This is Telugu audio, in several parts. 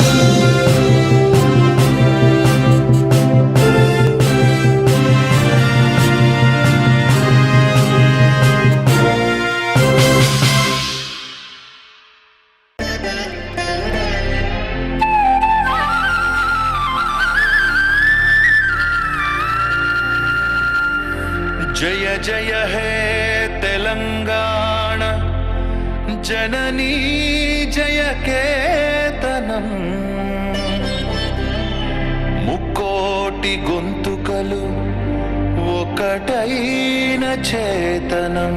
జయ పుట్టి గొంతుకలు ఒకటైన చేతనం.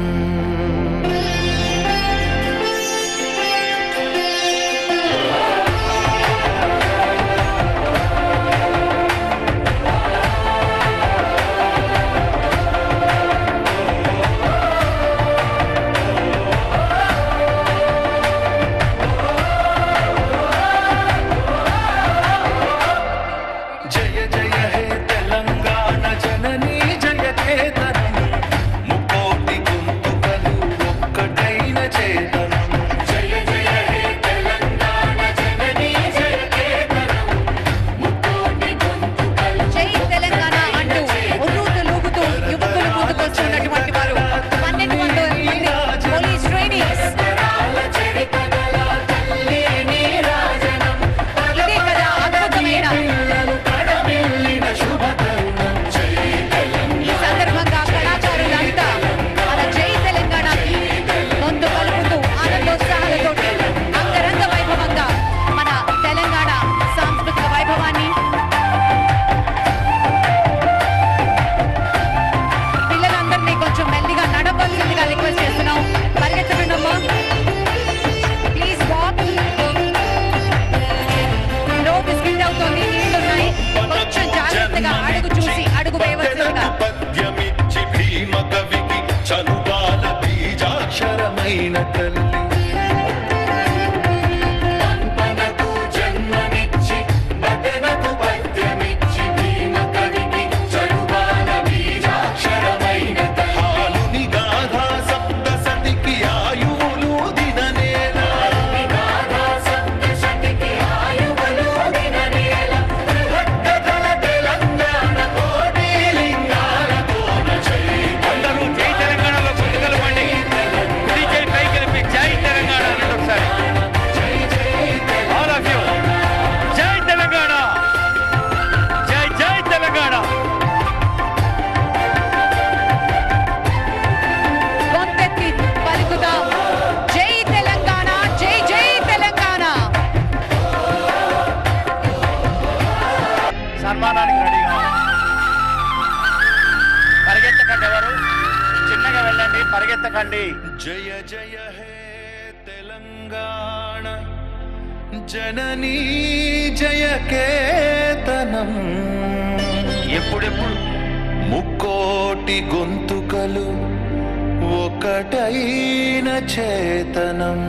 ఎత్తకండి జయ జయ హే తెలంగాణ జననీ జయ కేతనం. ఎప్పుడెప్పుడు? ముక్కోటి గొంతుకలు ఒకటైన చేతనం.